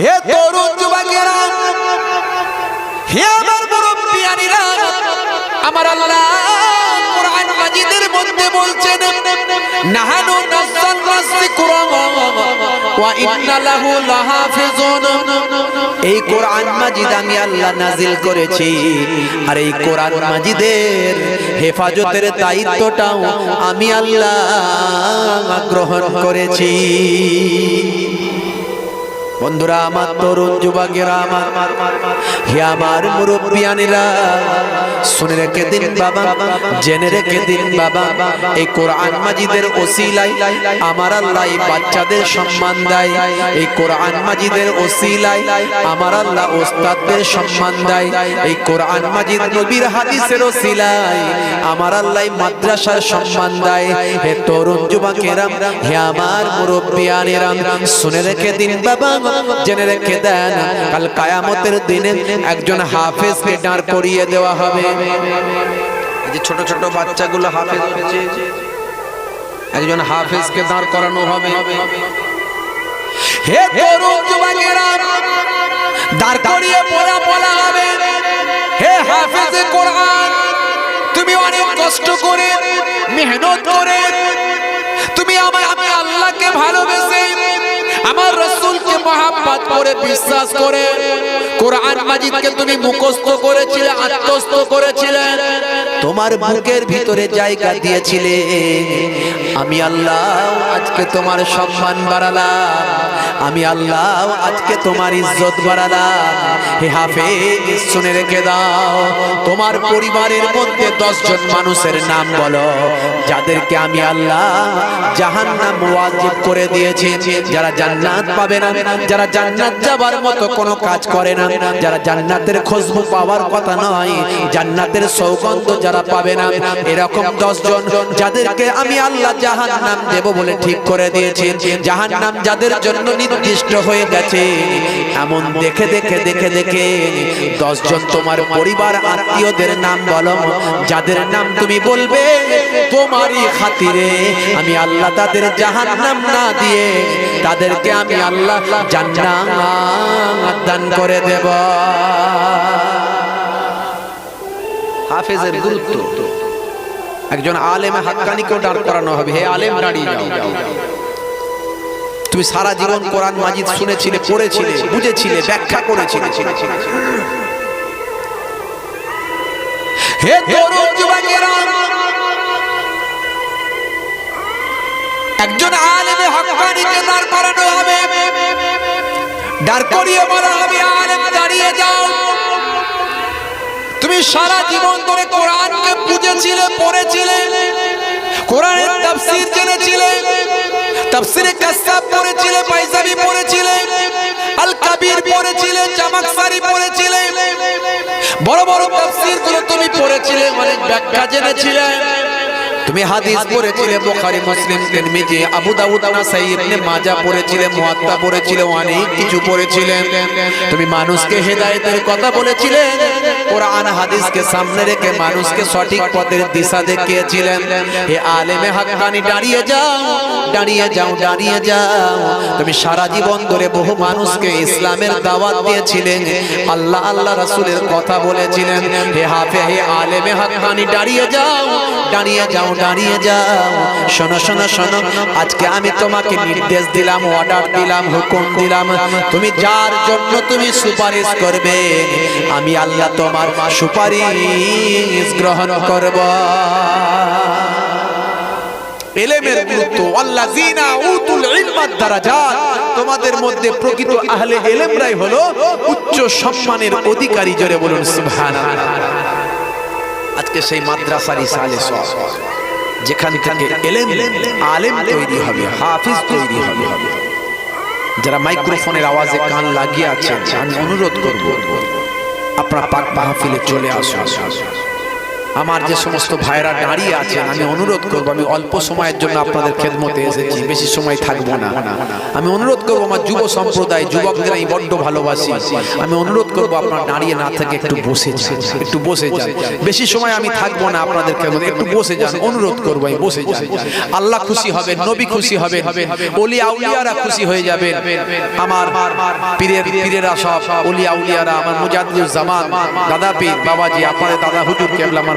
হে তরুণ যুবকেরা, হে আমার মুরব্বিয়ানিরা, আমার আল্লাহ কোরআন মাজিদের মধ্যে বলছেন, নাহানু নাযালনা যিকরা ওয়া ইন্না লাহু লাহাফিজুন। এই কোরআন মাজিদ আমি আল্লাহ নাজিল করেছি, আর এই কোরআন মাজিদের হেফাজতের দায়িত্বটাও আমি আল্লাহ গ্রহণ করেছি। বন্ধুরা, আমার তরুণ যুবকেরা, আমার হে আমার মুরব্বিয়ানেরা, শুনে রেখে দিন বাবা, জেনে রেখে দিন বাবা, এই কোরআন মাজিদের ওসিলাই আমার আল্লাহ বাচ্চাদের সম্মান দেয়। এই কোরআন মাজিদের ওসিলাই আমার আল্লাহ ওস্তাদদের সম্মান দেয়। এই কোরআন মাজিদ নবীর হাদিসের ওসিলাই আমার আল্লাহ মাদ্রাসার সম্মান দেয়। হে তরুণ যুবকেরা, হে আমার মুরব্বিয়ানেরা, শুনে রেখে দিন বাবা জেনে রেখে দেন, কাল কায়ামতের দিনে একজন হাফেজকে দাঁড় করিয়ে দেওয়া হবে। যে ছোট ছোট বাচ্চাগুলো হাফেজ হচ্ছে একজন হাফেজকে দাঁড় করানো হবে। হে তরুণ যুবকেরা দাঁড় করিয়ে পড়া বলা হবে। হে হাফেজে কোরআন, তুমি অনেক কষ্ট করে, মেহনত করে, তুমি আমার আমি আল্লাহকে ভালোবেসে, আমার রসুলকে করে বিশ্বাস করে। কোরআন মাজিদকে তুমি মুখস্থ করেছিলে, আত্মস্থ করেছিলে। তোমার বুকের ভিতরে জায়গা দিয়েছিলে। আমি আল্লাহ আজকে তোমার সম্মান বাড়ালাম। আমি আল্লাহ আজকে তোমার ইজ্জত বাড়ালাম। হে হাফেজ, শুনে রেখে দাও। তোমার পরিবারের মধ্যে দশ দশজন মানুষের নাম বলো, যাদেরকে আমি আল্লাহ জাহান্নাম ওয়াজিব করে দিয়েছি। যারা জান্নাত পাবে না, যারা জান্নাত যাবার মতো কোনো কাজ করে না যারা জান্নাতের খুশবু পাওয়ার কথা নয়, জান্নাতের সৌগন্ধ যারা পাবে না, এরকম দশজন যাদেরকে আমি আল্লাহ জাহান্নাম দেব বলে ঠিক করে দিয়েছি। জাহান্নাম যাদের জন্য নির্দিষ্ট হয়ে গেছে, এমন দেখে দেখে দেখে দেখে দশজন তোমার পরিবার আত্মীয়দের নাম বলো, যাদের নাম তুমি বলবে, তোমারই খাতিরে আমি আল্লাহ তাদের জাহান্নাম না দিয়ে তাদেরকে আমি আল্লাহ জান্নাত দান করে দেব। হাফেজের গুরুত্ব। একজন আলেমে হাক্কানিকেও দাঁড় করানো হবে। হে আলেম দাঁড়িয়ে যাও। তুমি সারা জীবন কোরআন মাজিদ শুনেছিলে পড়েছিলে বুঝেছিলে ব্যাখ্যা করেছিলে। হে তরুণ যুবকেরা একজন আলেমে হক্কানিকে দাঁড় করানো হবে। দাঁড় করিয়ে বলা দাঁড়িয়ে যাও। তুমি সারা জীবন ধরে কোরআনকে বুঝেছিলে, পড়েছিলে, কোরআনের তাফসীর জেনেছিলে, তাফসীরে কাসাব পড়েছিলে পাইজাবি পড়েছিলে আল কাবির পড়েছিলে জামাকসারি পড়েছিলে। বড় বড় তাফসীরগুলো তুমি পড়েছিলে, অনেক ব্যাখ্যা জেনেছিলে। তুমি হাদিস পড়েছিলে, বুখারী, মুসলিম, তিরমিজি, আবু দাউদ, নাসাই ইবনে মাজাহ পড়েছিলে, মুয়াত্তা পড়েছিলে, অনেক কিছু পড়েছিলে। তুমি মানুষকে হেদায়েতের কথা বলেছিলে, কোরআন, হাদিসকে সামনে রেখে মানুষকে সঠিক পথের দিশা দেখিয়েছিলেন হে আলেমে হাক্কানি, দাঁড়িয়ে যাও দাঁড়িয়ে যাও দাঁড়িয়ে যাও। তুমি সারা জীবন ধরে বহু মানুষকে ইসলামের দাওয়াত দিয়েছিলেন আল্লাহ আল্লাহ রাসূলের কথা বলেছিলেন। হে হাফে হে আলেমে হাক্কানি, দাঁড়িয়ে যাও দাঁড়িয়ে যাও দাঁড়িয়ে যাও। শোনো শোনো শোনো, আজকে আমি তোমাকে নির্দেশ দিলাম অর্ডার দিলাম, হুকুম দিলাম। তুমি যার জন্য তুমি সুপারিশ করবে, আমি আল্লাহ তোমার সুপারিশ গ্রহণ করব। মধ্যে প্রকৃত আহলে হলো উচ্চ বলুন আজকে সেই মাদ্রাসার ইসালে সব। যেখান থেকে এলেম আলেম তৈরি হবে, হাফিজ তৈরি হবে। যারা মাইক্রোফোনের আওয়াজে কান লাগিয়ে আছেন, আমি অনুরোধ করব, আপনারা পাক মাহফিলে চলে আসুন। আমার যে সমস্ত ভাইরা দাঁড়িয়ে আছেন, আমি অনুরোধ করব, আমি অল্প সময়ের জন্য আপনাদের খেদমতে এসেছি, বেশি সময় থাকব না। আমি অনুরোধ করব আমার যুব সম্প্রদায়, যুবকদের আমি বড্ড ভালোবাসি। আমি অনুরোধ করব আপনার দাঁড়িয়ে না থেকে একটু বসে একটু বসে যান। বেশি সময় আমি থাকব না আপনাদের খেদমতে, একটু বসে যান, অনুরোধ করব আমি বসে যান। আল্লাহ খুশি হবে নবী খুশি হবে ওলি আউলিয়ারা খুশি হয়ে যাবে আমার পীরের পীরেরা সব, ওলি আউলিয়ারা, আমার মুজাদ্দুল জামান, দাদা পীর, বাবাজি, আপনাদের দাদা হুজুর কেবলা, আমার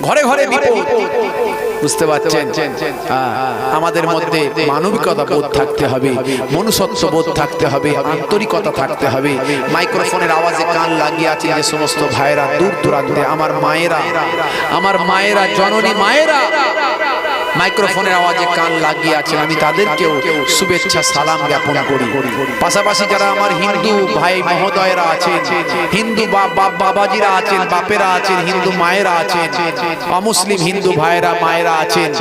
ঘরে ঘরে বিপদ। বুঝতে পারছেন? হ্যাঁ, আমাদের মধ্যে মানবিকতা বোধ থাকতে হবে মনুষ্যত্ব বোধ থাকতে হবে আন্তরিকতা থাকতে হবে। মাইক্রোফোনের আওয়াজে কান লাগিয়ে আছে যে সমস্ত ভাইয়েরা দূর দূরান্তে আমার মায়েরা আমার মায়েরা জননী মায়েরা মাইক্রোফোনের আওয়াজে কান লাগিয়ে আছেন। আমি তাদেরকেও শুভেচ্ছা, সালাম জ্ঞাপন করি। পাশাপাশি যারা আমার হিন্দু ভাই মহোদয়েরা আছেন, হিন্দু বা- বা- বাবাজিরা আছেন, বাপেরা আছেন, হিন্দু মায়েরা আছেন, অমুসলিম হিন্দু ভাইয়েরা, মায়েরা আছেন,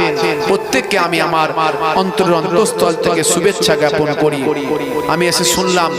প্রত্যেককে আমি আমার অন্তর অন্তঃস্থল থেকে শুভেচ্ছা জ্ঞাপন করি। আমি এসে শুনলাম